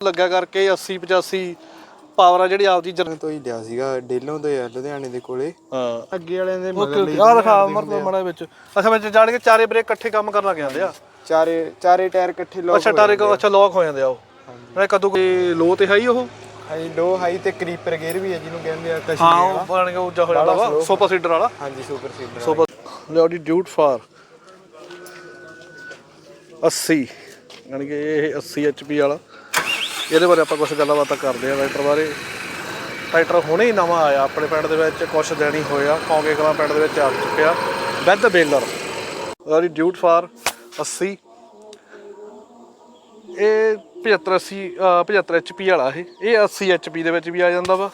ਲੱਗਿਆ ਕਰਕੇ 80 85 ਪਾਵਰ ਆ ਜਿਹੜੀ ਆਪਦੀ ਜਨ- ਤੋਂ ਹੀ ਲਿਆ ਸੀਗਾ ਡੇਲੋਂ ਤੋਂ ਆ ਲੁਧਿਆਣੇ ਦੇ ਕੋਲੇ। ਹਾਂ। ਅੱਗੇ ਵਾਲਿਆਂ ਦੇ ਮਗਰ ਓਕੇ ਆਹ ਦਿਖਾ ਮਰਦ ਮੜਾ ਵਿੱਚ। ਅੱਛਾ ਵਿੱਚ ਜਾਣ ਕੇ ਚਾਰੇ ਬ੍ਰੇਕ ਇਕੱਠੇ ਕੰਮ ਕਰਨ ਲੱਗ ਜਾਂਦੇ ਆ। ਚਾਰੇ ਚਾਰੇ ਟਾਇਰ ਇਕੱਠੇ ਲੋਕ ਅੱਛਾ ਟਾਰੇ ਕੋ ਅੱਛਾ ਲੌਕ ਹੋ ਜਾਂਦੇ ਆ ਉਹ। ਨਾਲੇ ਕਦੋਂ ਕੋਈ ਲੋ ਤੇ ਹਾਈ ਉਹ? ਹਾਈ ਲੋ ਹਾਈ ਤੇ ਕਰੀਪਰ ਗੇਅਰ ਵੀ ਹੈ ਜਿਹਨੂੰ ਕਹਿੰਦੇ ਆ ਹਾਂ ਕਸ਼ਮੀਰ ਉਹ ਬਣ ਗਿਆ ਉੱਚਾ ਹੋ ਜਾਂਦਾ ਵਾ ਸੁਪਰ ਸੀਡਰ ਵਾਲਾ। ਹਾਂਜੀ ਸੁਪਰ ਸੀਡਰ ਸੁਪਰ ਦੀ ਡਿਊਟ ਫਾਰ 80 ਯਾਨੀ ਕਿ ਇਹ 80 ਐਚਪੀ ਵਾਲਾ। ਇਹਦੇ ਬਾਰੇ ਆਪਾਂ ਕੁਝ ਗੱਲਾਂ ਬਾਤਾਂ ਕਰਦੇ ਹਾਂ ਟਰੈਕਟਰ ਬਾਰੇ। ਟਰੈਕਟਰ ਹੁਣੇ ਹੀ ਨਵਾਂ ਆਇਆ, ਆਪਣੇ ਪਿੰਡ ਦੇ ਵਿੱਚ ਕੁਛ ਦਿਨ ਹੀ ਹੋਇਆ ਕੌਂਕੇ ਕਲਾਂ ਪਿੰਡ ਦੇ ਵਿੱਚ ਆ ਚੁੱਕਿਆ। ਵਿਦ ਬੇਲਰ ਉਹਦੀ ਡਿਊਟ ਫਾਰ 80 ਇਹ 75 80 ਅਹ 75 ਐਚਪੀ ਵਾਲਾ ਇਹ। ਇਹ 80 ਐਚਪੀ ਦੇ ਵਿੱਚ ਵੀ ਆ ਜਾਂਦਾ ਵਾ।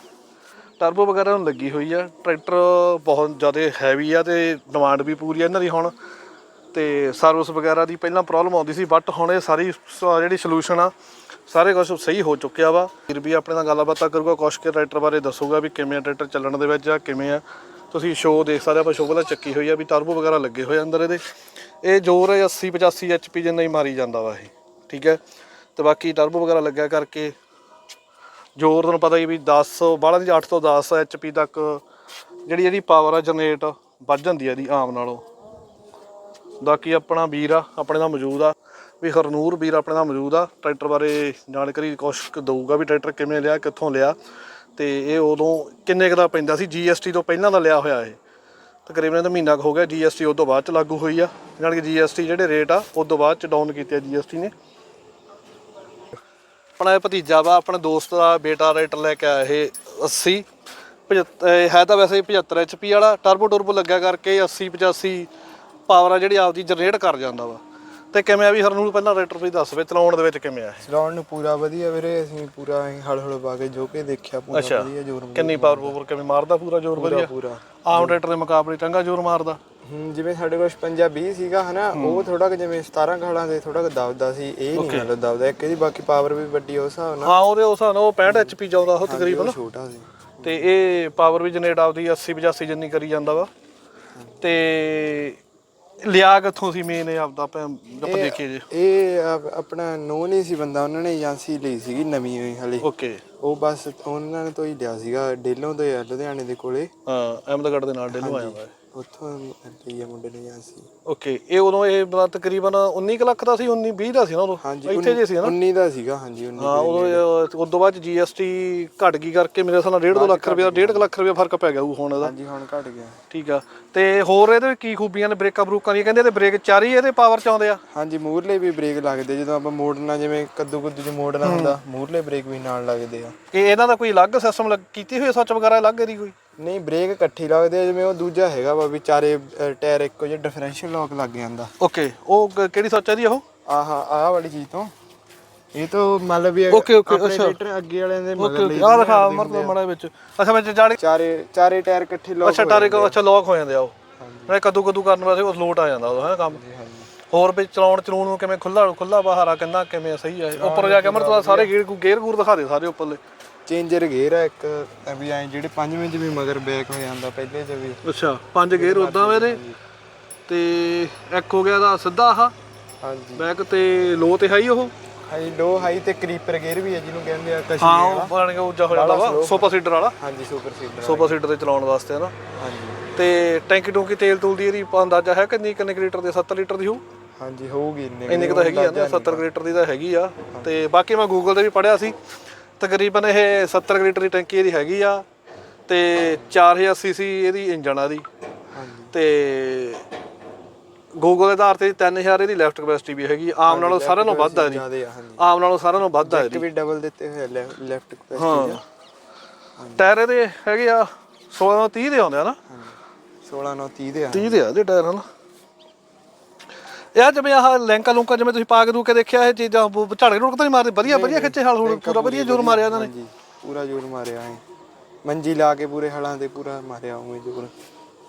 ਟਰਬੋ ਵਗੈਰਾ ਨੂੰ ਲੱਗੀ ਹੋਈ ਆ। ਟਰੈਕਟਰ ਬਹੁਤ ਜ਼ਿਆਦਾ ਹੈਵੀ ਆ ਤੇ ਡਿਮਾਂਡ ਵੀ ਪੂਰੀ ਆ ਇਹਨਾਂ ਦੀ ਹੁਣ। ਤੇ ਸਰਵਿਸ ਵਗੈਰਾ ਦੀ ਪਹਿਲਾਂ ਪ੍ਰੋਬਲਮ ਆਉਂਦੀ ਸੀ ਬਟ ਹੁਣ ਇਹ ਸਾਰੀ ਸ- ਜਿਹੜੀ ਸੋਲੂਸ਼ਨ ਆ ਸਾਰੇ ਕੁਝ ਸਹੀ ਹੋ ਚੁੱਕਿਆ ਵਾ। ਫਿਰ ਵੀ ਆਪਣੇ ਨਾਲ ਗੱਲਬਾਤ ਕਰੂਗਾ, ਕੁਛ ਕੇ ਟਰੈਕਟਰ ਬਾਰੇ ਦੱਸੂਗਾ ਵੀ ਕਿਵੇਂ ਆ ਟਰੈਕਟਰ ਚੱਲਣ ਦੇ ਵਿੱਚ ਆ ਕਿਵੇਂ ਆ। ਤੁਸੀਂ ਸ਼ੋਅ ਦੇਖ ਸਕਦੇ ਆ, ਆਪਾਂ ਸ਼ੋਅ ਵਾਲਾ ਚੱਕੀ ਹੋਈ ਆ ਵੀ ਟਰਬੋ ਵਗੈਰਾ ਲੱਗੇ ਹੋਏ ਆ ਅੰਦਰ ਇਹਦੇ। ਇਹ ਜ਼ੋਰ ਹੈ 80 85 ਐਚਪੀ ਜਿੰਨਾ ਹੀ ਮਾਰੀ ਜਾਂਦਾ ਵਾ ਇਹ, ਠੀਕ ਹੈ? ਤੇ ਬਾਕੀ ਟਰਬੋ ਵਗੈਰਾ ਲੱਗਿਆ ਕਰਕੇ ਜ਼ੋਰ ਤੁਹਾਨੂੰ ਪਤਾ ਹੀ ਵੀ 10 ਬਾਹਲਾ ਦੀ 8 ਤੋਂ 10 ਐਚਪੀ ਤੱਕ ਜਿਹੜੀ ਇਹਦੀ ਪਾਵਰ ਆ ਜਨਰੇਟ ਵੱਧ ਜਾਂਦੀ ਹੈ ਇਹਦੀ ਆਮ ਨਾਲੋਂ। ਬਾਕੀ ਆਪਣਾ ਵੀਰ ਆ, ਆਪਣੇ ਨਾਲ ਮੌਜੂਦ ਆ। ਵੀ ਹਰਨੂਰ ਵੀਰ ਆਪਣੇ ਨਾਲ ਮੌਜੂਦ ਆ। ਟਰੈਕਟਰ ਬਾਰੇ ਜਾਣਕਾਰੀ ਕੋਸ਼ਿਸ਼ ਕੁ ਦਊਗਾ ਵੀ ਟਰੈਕਟਰ ਕਿਵੇਂ ਲਿਆ, ਕਿੱਥੋਂ ਲਿਆ ਤੇ ਇਹ ਉਦੋਂ ਕਿੰਨੇ ਕੁ ਦਾ ਪੈਂਦਾ ਸੀ? GST ਤੋਂ ਪਹਿਲਾਂ ਦਾ ਲਿਆ ਹੋਇਆ ਇਹ। ਤਕਰੀਬਨ ਤਾਂ ਮਹੀਨਾ ਕੁ ਹੋ ਗਿਆ GST ਉਸ ਤੋਂ ਬਾਅਦ ਚ ਲਾਗੂ ਹੋਈ ਆ। ਜਾਣੀ ਕਿ GST ਜਿਹੜੇ ਰੇਟ ਆ ਉਸ ਤੋਂ ਬਾਅਦ ਚ ਡਾਊਨ ਕੀਤੇ ਆ GST ਨੇ। ਆਪਣਾ ਇਹ ਭਤੀਜਾ ਵਾ, ਆਪਣੇ ਦੋਸਤ ਦਾ ਬੇਟਾ ਰਾਈਟਰ ਲੈ ਕੇ ਆਇਆ ਇਹ 80 75 ਹੈ ਤਾਂ ਵੈਸੇ 75 HP ਵਾਲਾ ਟਰਬੋ ਟਰਬੋ ਲੱਗਿਆ ਕਰਕੇ 80 85 ਪਾਵਰ ਆ ਜਿਹੜੀ ਆਪਦੀ ਜਨਰੇਟ ਕਰ ਜਾਂਦਾ ਵਾ। ਤੇ ਕਿਵੇਂ ਆ ਵੀ ਹਰਨੂਰ ਪਹਿਲਾਂ ਰਾਈਟਰ ਵੀ ਦੱਸ ਵੇ ਚਲਾਉਣ ਦੇ ਵਿੱਚ ਕਿਵੇਂ ਆ ਚਲਾਉਣ ਨੂੰ ਪੂਰਾ ਵਧੀਆ ਵੀਰੇ ਅਸੀਂ ਪੂਰਾ ਹਲ ਹਲ ਪਾ ਕੇ ਜੋ ਕੇ ਦੇਖਿਆ ਪੂਰਾ ਅੱਛਾ। ਵਧੀਆ ਜ਼ੋਰ ਮਾਰਦਾ। ਕਿੰਨੀ ਪਾਵਰ ਪਾਵਰ ਕਿਵੇਂ ਮਾਰਦਾ ਪੂਰਾ ਜ਼ੋਰ ਵਧੀਆ? ਪੂਰਾ। ਆਮ ਟਰੈਕਟਰ ਦੇ ਮੁਕਾਬਲੇ ਚੰਗਾ ਜ਼ੋਰ ਮਾਰਦਾ। ਹੂੰ ਜਿਵੇਂ ਸਾਡੇ ਕੋਲ 55 20 ਸੀਗਾ ਹਨਾ ਉਹ ਥੋੜਾ ਕਿ ਜਿਵੇਂ 17 ਖਾਲਾਂ ਦੇ ਥੋੜਾ ਕਿ ਦਬਦਾ ਸੀ ਇਹ ਨਹੀਂ ਮਤਲਬ ਦਬਦਾ ਇੱਕ ਇਹਦੀ ਬਾਕੀ ਪਾਵਰ ਵੀ ਵੱਡੀ ਉਸ ਹਿਸਾਬ ਨਾਲ। ਹਾਂ ਉਹਦੇ ਉਸ ਹਿਸਾਬ ਨਾਲ ਉਹ 65 HP ਜਾਉਂਦਾ ਉਹ ਤਕਰੀਬਨ। ਛੋਟਾ ਸੀ। ਤੇ ਇਹ ਪਾਵਰ ਵੀ ਜਨਰੇਟ ਆਪਦੀ 80 85 ਜਿੰਨੀ ਕਰੀ ਜਾਂਦਾ ਵਾ। ਤੇ ਲਿਆ ਕਿੱਥੋਂ ਸੀ ਮੇਨ ਇਹ ਆਪਦਾ ਆਪਾਂ ਆਪਾਂ ਦੇਖੀਏ ਜੇ। ਇਹ ਆਪ- ਆਪਣਾ ਨੋ ਨਹੀਂ ਸੀ ਬੰਦਾ ਉਹਨਾਂ ਨੇ ਏਜੰਸੀ ਲਈ ਸੀਗੀ ਨਵੀਂ ਹੋਈ ਹਲੇ। ਓਕੇ ਉਹ ਬਸ ਉਹਨਾਂ ਨੇ ਤੋਂ ਹੀ ਲਿਆ ਸੀਗਾ ਡੇਲੋਂ ਤੋਂ ਆ ਲੁਧਿਆਣੇ ਦੇ ਕੋਲੇ। ਹਾਂ ਅਹਿਮਦਗੜ੍ਹ ਦੇ ਨਾਲ ਡੇਲੂ ਆਇਆ ਹੋਇਆ। ਉੱਥੋਂ ਲਈ ਆ ਮੁੰਡੇ ਨੇ ਏਜੰਸੀ ਓਕੇ ਇਹ ਉਦੋਂ ਇਹ ਬੜਾ ਤਕਰੀਬਨ 19 ਕੁ ਲੱਖ ਦਾ ਸੀ 19 20 ਦਾ ਸੀ ਨਾ ਉਦੋਂ? ਹਾਂਜੀ ਇੱਥੇ ਜੇ ਸੀ ਨਾ? 19 ਦਾ ਸੀਗਾ ਹਾਂਜੀ 19 ਹਾਂ ਉਦੋਂ ਇਹ- ਉਸ ਤੋਂ ਬਾਅਦ GST ਘਟ ਗਈ ਕਰਕੇ ਮੇਰੇ ਹਿਸਾਬ ਨਾਲ 1.5 ਲੱਖ ਰੁਪਏ 1.5 ਲੱਖ ਰੁਪਏ ਫ਼ਰਕ ਪੈ ਗਿਆ ਉਹ ਹੁਣ ਇਹਦਾ। ਹਾਂਜੀ ਹੁਣ ਘਟ ਗਿਆ। ਠੀਕ ਆ। ਤੇ ਹੋਰ ਇਹਦੇ ਕੀ ਖੂਬੀਆਂ ਨੇ ਬ੍ਰੇਕਾਂ ਬਰੂਕਾਂ ਦੀਆਂ? ਕਹਿੰਦੇ ਤੇ ਬ੍ਰੇਕ ਚਾਰੀ ਇਹਦੇ ਪਾਵਰ ਚ ਆਉਂਦੇ ਆ। ਹਾਂਜੀ ਮੂਰਲੇ ਵੀ ਬ੍ਰੇਕ ਲੱਗਦੇ ਜਦੋਂ ਆਪਾਂ ਮੋੜਨਾ ਜਿਵੇਂ ਕੱਦੂ ਕੱਦੂ ਚ ਮੋੜਨਾ ਹੁੰਦਾ ਮੂਰਲੇ ਬ੍ਰੇਕ ਵੀ ਨਾਲ ਲੱਗਦੇ ਆ। ਕਿ ਇਹਨਾਂ ਦਾ ਕੋਈ ਅਲੱਗ ਸਿਸਟਮ ਕੀਤੀ ਹੋਈ ਸੱਚ ਵਗੈਰਾ ਅਲੱਗ ਇਹਦੀ ਕੋਈ? ਨਹੀਂ ਬ੍ਰੇਕ ਇਕੱਠੀ ਲੱਗਦੇ ਆ ਜਿਵੇਂ ਉਹ ਦੂਜਾ ਹੈਗਾ ਵਾ ਵੀ ਚਾਰੇ ਅ, ਟਾਇਰ ਇੱਕੋ ਜਿਹਾ ਡਿਫਰੈਂਸ਼ੀਅਲ ਲੋਕ ਲੱਗ ਜਾਂਦਾ। ਓਕੇ ਉਹ ਕ- ਕਿਹੜੀ ਸੱਚ ਦੀ ਉਹ? ਆਹ ਆਹ ਵਾਲੀ ਚੀਜ਼ ਤੋਂ। ਇਹ ਤੋਂ ਮਤਲਬ ਵੀ Okay, okay, ਆਪਣੇ ਅੱਛਾ। ਟਰੈਕਟਰ ਅੱਗੇ ਵਾਲਿਆਂ ਦੇ ਓਕੇ ਮਗਰ ਓਕੇ ਲਈ ਆਹ ਦਿਖਾ ਮਰਦ ਮੜਾ ਵਿੱਚ। ਅੱਛਾ ਵਿੱਚ ਜਾਣ ਚਾਰੇ ਚਾਰੇ ਟਾਇਰ ਇਕੱਠੇ ਲੋਕ ਅੱਛਾ ਟਾਰੇ ਕੋ ਅੱਛਾ ਲੌਕ ਹੋ ਜਾਂਦੇ ਆ ਉਹ। ਨਾਲੇ ਕਦੂ ਕਦੂ ਕਰਨ ਵਾਸਤੇ ਉਹ ਲੋਟ ਆ ਜਾਂਦਾ ਉਹ ਹੈ ਕੰਮ? ਹੋਰ ਵੀ ਚਲਾਉਣ ਚਲਾਉਣ ਨੂੰ ਕਿਵੇਂ ਖੁੱਲਾ ਖੁੱਲਾ ਬਾਹਰ ਆ ਕਿੰਨਾ ਕਿਵੇਂ ਸਹੀ ਆ? ਇਹ? ਉੱਪਰ ਜਾ ਕੇ ਮਰਦ ਸਾਰੇ ਗੇਅਰ ਗੂਰ ਦਿਖਾ ਦੇ ਸਾਰੇ ਉੱਪਰਲੇ। ਚੇਂਜਰ ਗੇਅਰ ਆ ਇੱਕ ਵੀ ਐ ਜਿਹੜੇ ਪੰਜਵੇਂ ਚ ਵੀ ਮਗਰ ਬੈਕ ਹੋ ਜਾਂਦਾ ਪਹਿਲੇ ਚ ਵੀ। ਅੱਛਾ ਪੰਜ ਗੇਅਰ ਉਦਾਂ ਮੇਰੇ ਤੇ ਇੱਕ ਹੋ ਗਿਆ ਦਾ ਸਿੱਧਾ ਆਹ? ਹਾਂਜੀ। ਬੈਕ ਤੇ ਲੋ ਤੇ ਹਾਈ ਉਹ? ਹਾਈ ਲੋ ਹਾਈ ਤੇ ਕਰੀਪਰ ਗੇਅਰ ਵੀ ਹੈ ਜਿਹਨੂੰ ਕਹਿੰਦੇ ਆ ਹਾਂ ਕਸ਼ਮੀਰ ਉਹ ਬਣ ਗਿਆ ਉੱਚਾ ਹੋ ਜਾਂਦਾ ਵਾ ਸੁਪਰ ਸੀਡਰ ਵਾਲਾ। ਹਾਂਜੀ ਸੁਪਰ ਸੀਡਰ ਸੁਪਰ ਸੀਡਰ ਤੇ ਚਲਾਉਣ ਵਾਸਤੇ ਹੈ ਨਾ? ਹਾਂਜੀ। ਤੇ ਟੈਂਕੀ ਟੂੰਕੀ ਤੇਲ ਤੂਲ ਦੀ ਇਹਦੀ ਅੰਦਾਜ਼ਾ ਹੈ ਕਿੰਨੀ ਕਿੰਨੇ ਕੁ ਲੀਟਰ ਦੀ 70 ਲੀਟਰ ਦੀ ਹੋਊ? ਹਾਂਜੀ ਹੋਊਗੀ ਇੰਨੇ ਇੰਨੀ ਕੁ ਤਾਂ ਹੈਗੀ ਆ ਨਾ 70 ਲੀਟਰ ਦੀ ਤਾਂ ਹੈਗੀ ਆ। ਤੇ ਬਾਕੀ ਮੈਂ ਗੂਗਲ ਤੇ ਵੀ ਪੜਿਆ ਸੀ ਤਕਰੀਬਨ ਇਹ 70 ਲੀਟਰ ਦੀ ਟੈਂਕੀ ਇਹਦੀ ਹੈਗੀ ਆ ਤੇ 4000 ਸੀਸੀ ਇਹਦੀ ਇੰਜਣ ਆ ਦੀ ਹਾਂਜੀ। ਤੇ ਗੂਗਲ ਦੇ ਆਧਾਰ ਤੇ 3000 ਇਹਦੀ ਲੈਫਟ ਕਪੈਸਿਟੀ ਵੀ ਹੈਗੀ। ਆਮ ਨਾਲੋਂ ਸਾਰਿਆਂ ਨਾਲੋਂ ਵੱਧ ਆ ਹਾਂਜੀ। ਆਮ ਨਾਲੋਂ ਸਾਰਿਆਂ ਨਾਲੋਂ ਵੱਧ ਆ ਇੱਕ ਵੀ ਡਬਲ ਦਿੱਤੇ ਹੋਏ ਲੈਫਟ ਕਪੈਸਿਟੀ ਹਾਂ। ਟਾਇਰ ਇਹਦੇ ਹੈਗੇ ਆ 16 ਤੋਂ 30 ਦੇ ਆਉਂਦੇ ਆ ਨਾ। 16 9 30 ਦੇ ਆ 30 ਦੇ ਆ ਦੇ ਟਾਇਰ ਹਨ। ਇਹ ਜਿਵੇਂ ਆਹ ਲੈਂਕਾ ਲੁੰਕਾ ਜਿਵੇਂ ਤੁਸੀਂ ਪਾ ਕੇ ਦੂ ਕੇ ਦੇਖਿਆ ਇਹ ਚੀਜ਼ਾਂ ਬ- ਝੜਕ ਰੁੜਕ ਤਾਂ ਨਹੀਂ ਮਾਰਦੇ ਵਧੀਆ ਵਧੀਆ ਖਿੱਚੇ ਹਾਲ ਹੁਣ ਪੂਰਾ ਵਧੀਆ ਜ਼ੋਰ ਮਾਰਿਆ ਇਹਨਾਂ ਨੇ। ਹਾਂਜੀ ਪੂਰਾ ਜ਼ੋਰ ਮਾਰਿਆ ਐ। ਮੰਜੀ ਲਾ ਕੇ ਪੂਰੇ ਹਲਾਂ ਤੇ ਪੂਰਾ ਮਾਰਿਆ ਉਵੇਂ ਜ਼ੋਰ।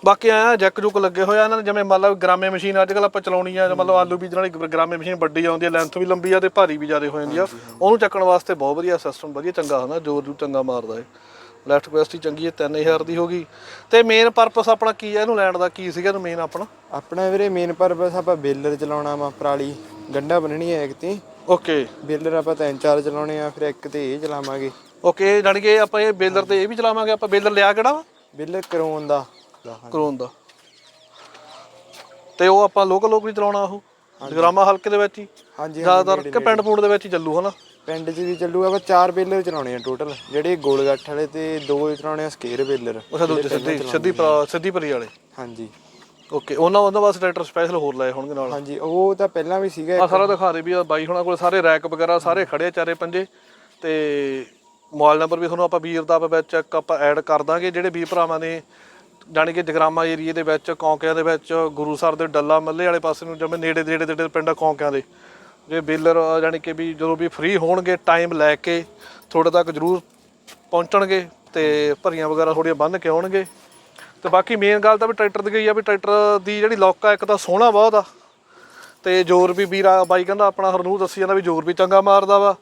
ਬਾਕੀ ਆ ਜੈਕ ਜੁਕ ਲੱਗੇ ਹੋਇਆ ਇਹਨਾਂ ਨੇ ਜਿਵੇਂ ਮੰਨ ਲਓ ਗ੍ਰਾਮੇ ਮਸ਼ੀਨ ਅੱਜ ਕੱਲ ਆਪਾਂ ਚਲਾਉਣੀ ਆ ਮਤਲਬ ਆਲੂ ਬੀਜਣ ਵਾਲੀ ਗ੍ਰਾਮੇ ਮਸ਼ੀਨ ਵੱਡੀ ਆਉਂਦੀ ਆ ਲੈਂਥ ਵੀ ਲੰਬੀ ਆ ਤੇ ਭਾਰੀ ਵੀ ਜ਼ਿਆਦਾ ਹੋ ਜਾਂਦੀ ਆ। ਉਹਨੂੰ ਚੱਕਣ ਵਾਸਤੇ ਬਹੁਤ ਵਧੀਆ ਸਿਸਟਮ ਵਧੀਆ ਚੰਗਾ ਹੁੰਦਾ ਜ਼ੋਰ ਜੂ ਚੰਗਾ ਮਾਰਦਾ ਹੈ ਲੈਫਟ ਕਪੈਸਿਟੀ ਚੰਗੀ ਹੈ 3000 ਦੀ ਹੋ ਗਈ। ਤੇ ਮੇਨ ਪਰਪਸ ਆਪਣਾ ਕੀ ਹੈ? ਇਹਨੂੰ ਲੈਣ ਦਾ ਕੀ ਸੀਗਾ ਇਹਨੂੰ ਮੇਨ ਆਪਣਾ? ਆਪਣਾ ਵੀਰੇ ਮੇਨ ਪਰਪਸ ਆਪਾਂ ਬੇਲਰ ਚਲਾਉਣਾ ਵਾ ਪਰਾਲੀ ਗੰਡਾ ਬੰਨਣੀ ਹੈ ਇੱਕ ਤੀ। ਓਕੇ ਬੇਲਰ ਆਪਾਂ ਤਿੰਨ ਚਾਰ ਚਲਾਉਣੇ ਆ ਫਿਰ ਇੱਕ ਤੇ ਇਹ ਚਲਾਵਾਂਗੇ। ਓਕੇ ਜਾਣੀ ਕਿ ਆਪਾਂ ਇਹ ਬੇਲਰ ਤੇ ਇਹ ਵੀ ਚਲਾਵਾਂਗੇ ਆਪਾਂ ਬੇਲਰ ਲਿਆ ਕਿਹੜਾ ਵਾ? ਬੇਲਰ ਕਰੋਨ ਦਾ। ਕਰੋਨ ਦਾ। ਤੇ ਉਹ ਆਪਾਂ ਲੋਕਲ ਲੋਕ ਵੀ ਚਲਾਉਣਾ ਉਹ। ਜਗਰਾਮਾ ਹਲਕੇ ਦੇ ਵਿੱਚ ਹੀ। ਹਾਂਜੀ ਜ਼ਿਆਦਾਤਰ ਕਿ ਪਿੰਡ ਪੁੰਡ ਦੇ ਵਿੱਚ ਹੀ ਚੱਲੂ ਹਨਾ? ਪਿੰਡ 'ਚ ਵੀ ਚੱਲੂਗਾ ਆਪਾਂ ਚਾਰ ਬੇਲਰ ਚਲਾਉਣੇ ਆ ਟੋਟਲ ਜਿਹੜੇ ਗੋਲ ਗੱਠ ਵਾਲੇ ਤੇ ਦੋ ਚਲਾਉਣੇ ਆ ਸਕੇਅਰ ਬੇਲਰ। ਉਹ ਦੂਜੇ ਸਿੱਧੀ ਸਿੱਧੀ ਸਿੱਧੀ ਭਰੀ ਵਾਲੇ? ਹਾਂਜੀ। ਓਕੇ ਉਹਨਾਂ ਉਹਨਾਂ ਵਾਸਤੇ ਟਰੈਕਟਰ ਸਪੈਸ਼ਲ ਹੋਰ ਲਏ ਹੋਣਗੇ ਨਾਲ। ਹਾਂਜੀ ਉਹ ਤਾਂ ਪਹਿਲਾਂ ਵੀ ਸੀਗਾ ਆ ਸਾਰਾ ਦਿਖਾ ਦੇ ਵੀ ਆ ਬਾਈ ਹੁਣਾਂ ਕੋਲ ਸਾਰੇ ਰੈਕ ਵਗੈਰਾ ਸਾਰੇ ਖੜੇ ਆ ਚਾਰੇ ਪੰਜੇ। ਤੇ ਮੋਬਾਈਲ ਨੰਬਰ ਵੀ ਤੁਹਾਨੂੰ ਆਪਾਂ ਵੀਰ ਦਾ ਵਿੱਚ ਇੱਕ ਆਪਾਂ ਐਡ ਕਰ ਦਾਂਗੇ ਜਿਹੜੇ ਵੀਰ ਭਰਾਵਾਂ ਨੇ ਜਾਣੀ ਕਿ ਜਗਰਾਮਾ ਏਰੀਏ ਦੇ ਵਿੱਚ ਕੌਂਕਿਆਂ ਦੇ ਵਿੱਚ ਗੁਰੂਸਰ ਦੇ ਡੱਲਾ ਮੱਲੇ ਵਾਲੇ ਪਾਸੇ ਨੂੰ ਜਿਵੇਂ ਨੇੜੇ ਨੇੜੇ ਨੇੜੇ ਪਿੰਡ ਆ ਕੌਂਕਿਆਂ ਦੇ। ਜੇ ਬੇਲਰ ਜਾਣੀ ਕਿ ਵੀ ਜਦੋਂ ਵੀ ਫ੍ਰੀ ਹੋਣਗੇ ਟਾਈਮ ਲੈ ਕੇ ਥੋੜੇ ਤੱਕ ਜ਼ਰੂਰ ਪਹੁੰਚਣਗੇ ਤੇ ਭਰੀਆਂ ਵਗੈਰਾ ਥੋੜੀਆਂ ਬੰਨ ਕੇ ਆਉਣਗੇ। ਤੇ ਬਾਕੀ ਮੇਨ ਗੱਲ ਤਾਂ ਵੀ ਟਰੈਕਟਰ ਦੀ ਗਈ ਆ ਵੀ ਟਰੈਕਟਰ ਦੀ ਜਿਹੜੀ ਲੁੱਕ ਆ ਇੱਕ ਤਾਂ ਸੋਹਣਾ ਬਹੁਤ ਆ ਤੇ ਜ਼ੋਰ ਵੀ ਵੀਰਾ ਬਾਈ ਕਹਿੰਦਾ ਆਪਣਾ ਹਰਨੂਰ ਦੱਸੀ ਜਾਂਦਾ ਵੀ ਜ਼ੋਰ ਵੀ ਚੰਗਾ ਮਾਰਦਾ ਵਾ।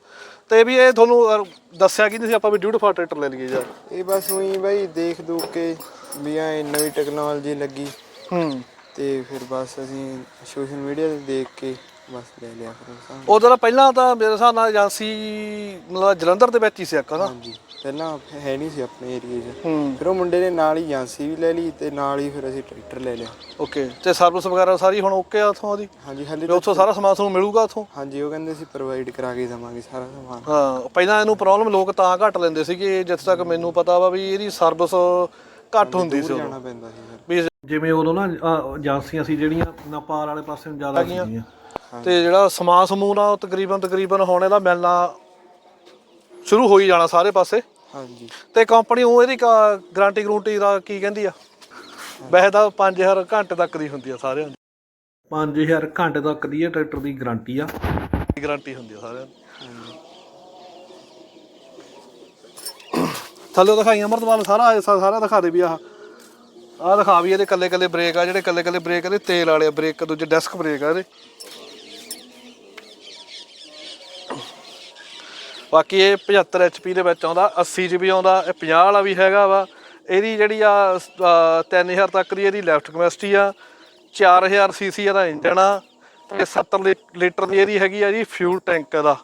ਤੇ ਵੀ ਇਹ ਤੁਹਾਨੂੰ ਦੱਸਿਆ ਕੀ ਨਹੀਂ ਸੀ ਆਪਾਂ ਵੀ ਡਿਊਟੀ ਫਾਰ ਟਰੈਕਟਰ ਲੈ ਲਈਏ ਯਾਰ। ਇਹ ਬਸ ਉਹੀ ਬਾਈ ਦੇਖ ਦੂਖ ਕੇ ਵੀ ਐ ਨਵੀਂ ਟੈਕਨੋਲੋਜੀ ਲੱਗੀ। ਹੂੰ। ਤੇ ਫਿਰ ਬਸ ਅਸੀਂ ਸੋਸ਼ਲ ਮੀਡੀਆ ਤੇ ਦੇਖ ਕੇ ਬਸ ਲੈ ਲਿਆ ਫਿਰ ਉਸ ਹਿਸਾਬ ਨਾਲ। ਉਦੋਂ ਤਾਂ ਪਹਿਲਾਂ ਤਾਂ ਮੇਰੇ ਹਿਸਾਬ ਨਾਲ ਏਜੰਸੀ ਮਤਲਬ ਜਲੰਧਰ ਦੇ ਵਿੱਚ ਹੀ ਸੀ ਇੱਕ ਹਨਾ? ਹਾਂਜੀ। ਪਹਿਲਾਂ ਹੈ ਨਹੀਂ ਸੀ ਆਪਣੇ ਏਰੀਏ 'ਚ। ਹੂੰ। ਫਿਰ ਉਹ ਮੁੰਡੇ ਨੇ ਨਾਲ ਹੀ ਏਜੰਸੀ ਵੀ ਲੈ ਲਈ ਤੇ ਨਾਲ ਹੀ ਫਿਰ ਅਸੀਂ ਟਰੈਕਟਰ ਲੈ ਲਿਆ। ਓਕੇ। ਤੇ ਸਰਵਿਸ ਵਗੈਰਾ ਸਾਰੀ ਹੁਣ ਓਕੇ ਆ ਉਥੋਂ ਦੀ? ਹਾਂਜੀ ਹਲੇ ਵੀ ਉੱਥੋਂ ਸਾਰਾ ਸਮਾਨ ਤੁਹਾਨੂੰ ਮਿਲੂਗਾ ਉਥੋਂ? ਹਾਂਜੀ ਉਹ ਕਹਿੰਦੇ ਸੀ ਪ੍ਰੋਵਾਈਡ ਕਰਾ ਕੇ ਦੇਵਾਂਗੇ ਸਾਰਾ ਸਮਾਨ। ਹਾਂ ਪਹਿਲਾਂ ਇਹਨੂੰ ਪ੍ਰੋਬਲਮ ਲੋਕ ਤਾਂ ਘੱਟ ਲੈਂਦੇ ਸੀਗੇ ਜਿੱਥੇ ਤੱਕ ਮੈਨੂੰ ਪਤਾ ਵਾ ਵੀ ਇਹਦੀ ਸਰਵਿਸ ਘੱਟ ਹੁੰਦੀ ਸੀ ਉਦੋਂ। ਜਾਣਾ ਪੈਂਦਾ ਸੀ ਫਿਰ। ਵੀ ਜਿਵੇਂ ਉਦੋਂ ਨਾ ਏਜੰਸੀਆਂ ਸੀ ਜਿਹੜੀਆਂ ਨਪਾਲ ਵਾਲੇ ਪਾਸੇ ਨੂੰ ਜ਼ਿਆਦਾ ਸੀਗੀਆਂ। ਤੇ ਜਿਹੜਾ ਸਮਾਨ ਸਮੂਨ ਆ ਉਹ ਤਕਰੀਬਨ ਤਕਰੀਬਨ ਹੁਣ ਇਹਦਾ ਮਿਲਣਾ ਸ਼ੁਰੂ ਹੋ ਹੀ ਜਾਣਾ ਸਾਰੇ ਪਾਸੇ। ਹਾਂਜੀ। ਤੇ ਕੰਪਨੀ ਉਹ ਇਹਦੀ ਗਾਰੰਟੀ ਗਰੰਟੀ ਦਾ ਕੀ ਕਹਿੰਦੀ ਆ? ਵੈਸੇ ਤਾਂ 5000 ਘੰਟੇ ਤੱਕ ਦੀ ਹੁੰਦੀ ਆ ਸਾਰਿਆਂ ਦੀ। 5000 ਘੰਟੇ ਤੱਕ ਦੀ ਇਹ ਟਰੈਕਟਰ ਦੀ ਗਾਰੰਟੀ ਆ। ਗਾਰੰਟੀ ਹੁੰਦੀ ਆ ਸਾਰਿਆਂ ਦੀ। ਥੱਲੇ ਦਿਖਾਈ ਅਮਰਤਪਾਲ ਸਾਰਾ ਸਾਰਾ ਦਿਖਾ ਦੇ ਵੀ ਆਹ। ਆਹ ਦਿਖਾ ਵੀ ਇਹਦੇ ਕੱਲੇ ਕੱਲੇ ਬ੍ਰੇਕ ਆ ਜਿਹੜੇ ਕੱਲੇ ਕੱਲੇ ਬ੍ਰੇਕ ਇਹਦੇ ਤੇਲ ਵਾਲੇ ਬ੍ਰੇਕ ਦੂਜੇ ਡੈਸਕ ਬ੍ਰੇਕ ਆ ਇਹਦੇ। ਬਾਕੀ ਇਹ 75 HP ਦੇ ਵਿੱਚ ਆਉਂਦਾ 80 ਚ ਵੀ ਆਉਂਦਾ ਇਹ 50 ਵਾਲਾ ਵੀ ਹੈਗਾ ਵਾ। ਇਹਦੀ ਜਿਹੜੀ ਆ ਅ, 3000 ਤੱਕ ਦੀ ਇਹਦੀ ਲੈਫਟ ਕੈਪੈਸਿਟੀ ਆ 4000 ਸੀਸੀ ਇਹਦਾ ਇੰਜਣ ਆ ਤੇ 70 ਲੀ- ਲੀਟਰ ਦੀ ਇਹਦੀ ਹੈਗੀ ਆ ਜੀ ਫਿਊਲ ਟੈਂਕ ਦਾ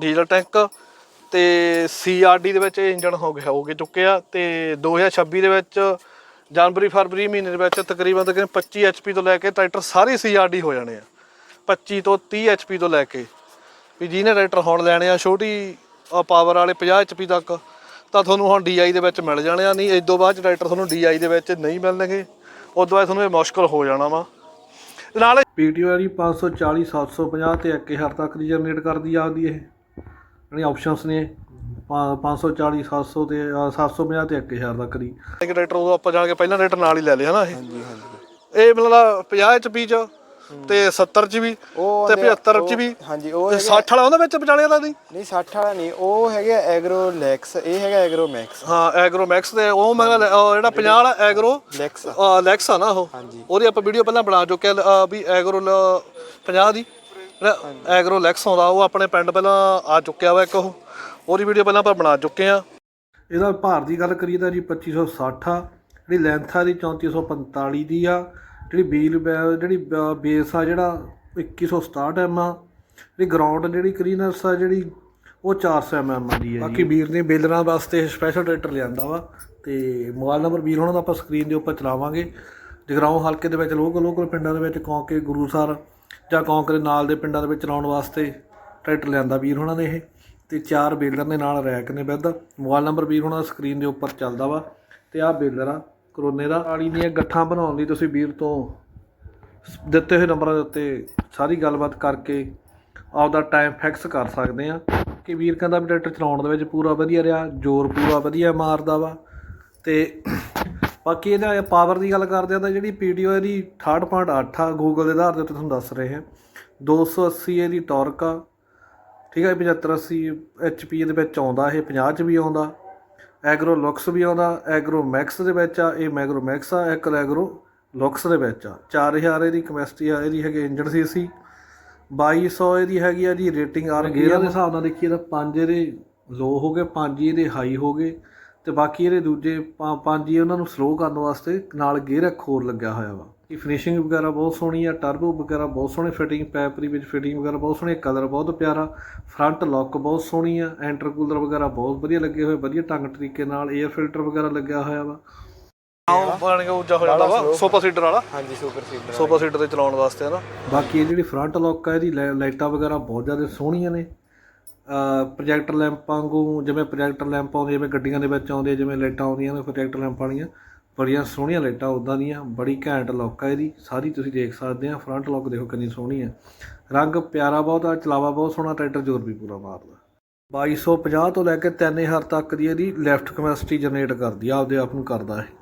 ਡੀਜ਼ਲ ਟੈਂਕ ਤੇ CRD ਦੇ ਵਿੱਚ ਇਹ ਇੰਜਣ ਹੋ ਗਿਆ ਹੋ ਕੇ ਚੁੱਕਿਆ ਤੇ 2026 ਦੇ ਵਿੱਚ ਜਨਵਰੀ ਫਰਵਰੀ ਮਹੀਨੇ ਦੇ ਵਿੱਚ ਤਕਰੀਬਨ ਤਕਰੀਬਨ 25 HP ਤੋਂ ਲੈ ਕੇ ਟਰੈਕਟਰ ਸਾਰੇ CRD ਹੋ ਜਾਣੇ ਆ 25 ਤੋਂ 30 HP ਤੋਂ ਲੈ ਕੇ। ਵੀ ਜਿਹਨੇ ਟਰੈਕਟਰ ਹੁਣ ਲੈਣੇ ਆ ਛੋਟੀ ਪਾਵਰ ਵਾਲੇ 50 HP ਤੱਕ ਤਾਂ ਤੁਹਾਨੂੰ ਹੁਣ DI ਦੇ ਵਿੱਚ ਮਿਲ ਜਾਣੇ ਆ। ਨਹੀਂ ਇਸ ਤੋਂ ਬਾਅਦ ਟਰੈਕਟਰ ਤੁਹਾਨੂੰ DI ਦੇ ਵਿੱਚ ਨਹੀਂ ਮਿਲਣਗੇ। ਉਦੋਂ ਬਾਅਦ ਤੁਹਾਨੂੰ ਇਹ ਮੁਸ਼ਕਲ ਹੋ ਜਾਣਾ ਵਾ। ਨਾਲੇ PTO ਦੀ 540 750 ਤੇ 1000 ਤੱਕ ਦੀ ਜਨਰੇਟ ਕਰਦੀ ਆਦੀ ਇਹ। ਜਿਹੜੀਆਂ ਆਪਸ਼ਨਸ ਨੇ ਪਾ- 540 700 ਤੇ ਅ, 750 ਤੇ 1000 ਤੱਕ ਦੀ। ਟਰੈਕਟਰ ਉਦੋਂ ਆਪਾਂ ਜਾਣ ਕੇ ਪਹਿਲਾਂ ਟਰੈਕਟਰ ਨਾਲ ਹੀ ਲੈ ਲਿਆ ਹਨਾ ਇਹ। ਹਾਂਜੀ ਹਾਂਜੀ। ਇਹ ਮਤਲਬ 50 HP ਚ ਤੇ 70 ਚ ਵੀ ਤੇ ਆਉਂਦੇ ਆ- 75 ਚ ਵੀ। ਹਾਂਜੀ ਉਹ ਤੇ ਹੈਗਾ 60 ਵਾਲਾ ਉਹਦੇ ਵਿੱਚ ਵਿਚਾਲੇ ਦਾ ਨਹੀਂ? ਨਹੀਂ 60 ਵਾਲਾ ਨਹੀਂ ਉਹ ਹੈਗਾ ਐਗਰੋ ਲੈਕਸ ਇਹ ਹੈਗਾ ਐਗਰੋ ਮੈਕਸ ਹਾਂ ਐਗਰੋ ਮੈਕਸ ਤੇ ਉਹ ਮੈਂ ਜਿਹੜਾ 50 ਵਾਲਾ ਐਗਰੋ ਲੈਕਸ ਲੈਕਸ ਆ ਨਾ ਉਹ। ਹਾਂਜੀ। ਉਹਦੀ ਆਪਾਂ ਵੀਡੀਓ ਪਹਿਲਾਂ ਬਣਾ ਚੁੱਕੇ ਵੀ ਐਗਰੋ 50 ਦੀ। ਐਗਰੋ ਲੈਕਸ ਆਉਂਦਾ ਉਹ ਆਪਣੇ ਪਿੰਡ ਪਹਿਲਾਂ ਆ ਚੁੱਕਿਆ ਵਾ ਇੱਕ ਉਹ। ਉਹਦੀ ਵੀਡੀਓ ਪਹਿਲਾਂ ਆਪਾਂ ਬਣਾ ਚੁੱਕੇ ਆ ਇਹਦਾ ਭਾਰ ਦੀ ਗੱਲ ਕਰੀਏ ਤਾਂ ਜੀ 2560 ਆ ਜਿਹੜੀ ਲੈਂਥ ਆ ਦੀ 3445 ਦੀ ਆ। ਜਿਹੜੀ ਬੀਲ ਜਿਹੜੀ ਬੇਸ ਆ ਜਿਹੜਾ 2167 ਐਮ ਆ ਜਿਹੜੀ ਗਰਾਊਂਡ ਜਿਹੜੀ ਕਲੀਨੈਸ ਆ ਜਿਹੜੀ ਉਹ 400 ਐਮ ਦੀ ਹੈ ਬਾਕੀ ਵੀਰ ਨੇ ਬੇਲਰਾਂ ਵਾਸਤੇ ਸਪੈਸ਼ਲ ਟਰੈਕਟਰ ਲਿਆਂਦਾ ਵਾ ਤੇ ਮੋਬਾਈਲ ਨੰਬਰ ਵੀਰ ਹੋਣਾ ਦਾ ਆਪਾਂ ਸਕਰੀਨ ਦੇ ਉੱਪਰ ਚਲਾਵਾਂਗੇ। ਜਗਰਾਉਂ ਹਲਕੇ ਦੇ ਵਿੱਚ ਲੋਕਲ ਲੋਕਲ ਪਿੰਡਾਂ ਦੇ ਵਿੱਚ ਕੌਂਕੇ ਗੁਰੂਸਰ ਜਾਂ ਕੌਂਕ ਦੇ ਨਾਲ ਦੇ ਪਿੰਡਾਂ ਦੇ ਵਿੱਚ ਚਲਾਉਣ ਵਾਸਤੇ ਟਰੈਕਟਰ ਲਿਆਂਦਾ ਵੀਰ ਹੋਣਾ ਨੇ ਇਹ। ਤੇ ਚਾਰ ਬੇਲਰ ਦੇ ਨਾਲ ਰੈਕ ਨੇ ਵਿਦ ਮੋਬਾਈਲ ਨੰਬਰ ਵੀਰ ਹੋਣਾ ਸਕਰੀਨ ਦੇ ਉੱਪਰ ਚੱਲਦਾ ਵਾ ਤੇ ਆਹ ਬੇਲਰ ਆ। ਕਰੋਨੇ ਦਾ। ਆਲੀ ਦੀਆਂ ਗੱਠਾਂ ਬਣਾਉਣ ਲਈ ਤੁਸੀਂ ਵੀਰ ਤੋਂ ਦਿੱਤੇ ਹੋਏ ਨੰਬਰਾਂ ਦੇ ਉੱਤੇ ਸਾਰੀ ਗੱਲਬਾਤ ਕਰਕੇ ਆਪਦਾ ਟਾਈਮ ਫਿਕਸ ਕਰ ਸਕਦੇ ਆ ਕਿ ਵੀਰ ਕਹਿੰਦਾ ਵੀ ਟਰੈਕਟਰ ਚਲਾਉਣ ਦੇ ਵਿੱਚ ਪੂਰਾ ਵਧੀਆ ਰਿਹਾ, ਜ਼ੋਰ ਪੂਰਾ ਵਧੀਆ ਮਾਰਦਾ ਵਾ। ਤੇ ਬਾਕੀ ਇਹਦਾ ਪਾਵਰ ਦੀ ਗੱਲ ਕਰਦੇ ਆ ਤਾਂ ਜਿਹੜੀ PTO ਇਹਦੀ 68.8 ਆ ਗੂਗਲ ਦੇ ਆਧਾਰ ਦੇ ਉੱਤੇ ਤੁਹਾਨੂੰ ਦੱਸ ਰਹੇ ਹਾਂ। 280 ਇਹਦੀ ਟਾਰਕ ਆ, ਠੀਕ ਹੈ 75 80 HP ਦੇ ਵਿੱਚ ਆਉਂਦਾ, ਇਹ 50 ਚ ਵੀ ਆਉਂਦਾ। ਐਗਰੋ ਲੁਕਸ ਵੀ ਆਉਂਦਾ ਐਗਰੋ ਮੈਕਸ ਦੇ ਵਿੱਚ ਆ ਇਹ ਮੈਗਰੋ ਮੈਕਸ ਆ ਇੱਕ ਐਗਰੋ ਲੁਕਸ ਦੇ ਵਿੱਚ ਆ। 4000 ਇਹਦੀ ਕਪੈਸਿਟੀ ਆ ਇਹਦੀ ਹੈਗੀ ਇੰਜਨ ਸੀਸੀ। 2200 ਇਹਦੀ ਹੈਗੀ ਆ ਜੀ ਰੇਟਿੰਗ ਆਰ ਗੇਅਰ ਦੇ। ਹਿਸਾਬ ਨਾਲ ਦੇਖੀਏ ਤਾਂ ਪੰਜ ਇਹਦੇ ਲੋ ਹੋ ਗਏ ਪੰਜ ਇਹਦੇ ਹਾਈ ਹੋ ਗਏ। ਤੇ ਬਾਕੀ ਇਹਦੇ ਦੂਜੇ ਪੰਜ ਹੀ ਉਹਨਾਂ ਨੂੰ ਸਲੋ ਕਰਨ ਵਾਸਤੇ ਨਾਲ ਗੇਅਰ ਇੱਕ ਹੋਰ ਲੱਗਿਆ ਹੋਇਆ ਵਾ। ਇਹ ਫਿਨਿਸ਼ਿੰਗ ਵਗੈਰਾ ਬਹੁਤ ਸੋਹਣੀ ਆ ਟਰਬੋ ਵਗੈਰਾ ਬਹੁਤ ਸੋਹਣੇ ਫਿਟਿੰਗ ਪੈਪ ਦੀ ਵਿੱਚ ਫਿਟਿੰਗ ਵਗੈਰਾ ਬਹੁਤ ਸੋਹਣੀ ਕਲਰ ਬਹੁਤ ਪਿਆਰਾ ਫਰੰਟ ਲੁੱਕ ਬਹੁਤ ਸੋਹਣੀ ਆ ਐਂਟਰ ਕੂਲਰ ਵਗੈਰਾ ਬਹੁਤ ਵਧੀਆ ਲੱਗੇ ਹੋਏ ਵਧੀਆ ਢੰਗ ਤਰੀਕੇ ਨਾਲ 에ਅਰ ਫਿਲਟਰ ਵਗੈਰਾ ਲੱਗਿਆ ਹੋਇਆ ਵਾ। ਆਹ ਬਣ ਗਿਆ ਉੱਚਾ ਹੋ ਜਾਂਦਾ ਵਾ ਸੋਫਾ ਸੀਟਰ ਵਾਲਾ। ਹਾਂਜੀ ਸੁਪਰ ਸੀਡਰ ਸੋਫਾ ਸੀਟਰ ਤੇ ਚਲਾਉਣ ਵਾਸਤੇ ਹੈ ਨਾ ਬਾਕੀ ਇਹ ਜਿਹੜੀ ਫਰੰਟ ਲੁੱਕ ਆ ਇਹਦੀ ਲਾਈ- ਲਾਈਟਾਂ ਵਗੈਰਾ ਬਹੁਤ ਜ਼ਿਆਦਾ ਸੋਹਣੀਆਂ ਨੇ। ਪ੍ਰੋਜੈਕਟਰ ਲੈਂਪ ਵਾਂਗੂ ਜਿਵੇਂ ਪ੍ਰੋਜੈਕਟਰ ਲੈਂਪ ਆਉਂਦੇ ਜਿਵੇਂ ਗੱਡੀਆਂ ਦੇ ਵਿੱਚ ਆਉਂਦੇ ਜਿਵੇਂ ਲਾਈਟਾਂ ਆਉਂਦੀਆਂ ਨੇ ਪ੍ਰੋਜੈਕਟਰ ਲੈਂਪ ਵਾਲੀਆਂ। ਬੜੀਆਂ ਸੋਹਣੀਆਂ ਲਾਈਟਾਂ ਉਦਾਂ ਦੀਆਂ, ਬੜੀ ਘੈਂਟ ਲੁੱਕ ਆ ਇਹਦੀ, ਸਾਰੀ ਤੁਸੀਂ ਦੇਖ ਸਕਦੇ ਆ ਫਰੰਟ ਲੁੱਕ ਦੇਖੋ ਕਿੰਨੀ ਸੋਹਣੀ ਆ। ਰੰਗ ਪਿਆਰਾ ਬਹੁਤ ਆ, ਚਲਾਵਾ ਬਹੁਤ ਸੋਹਣਾ, ਟਰੈਕਟਰ ਜ਼ੋਰ ਵੀ ਪੂਰਾ ਮਾਰਦਾ। 2250 ਤੋਂ ਲੈ ਕੇ 3000 ਤੱਕ ਦੀ ਇਹਦੀ ਲੈਫਟ ਕਪੈਸਿਟੀ ਜਨਰੇਟ ਕਰਦੀ ਆ, ਆਪਦੇ ਆਪ ਨੂੰ ਕਰਦਾ ਇਹ।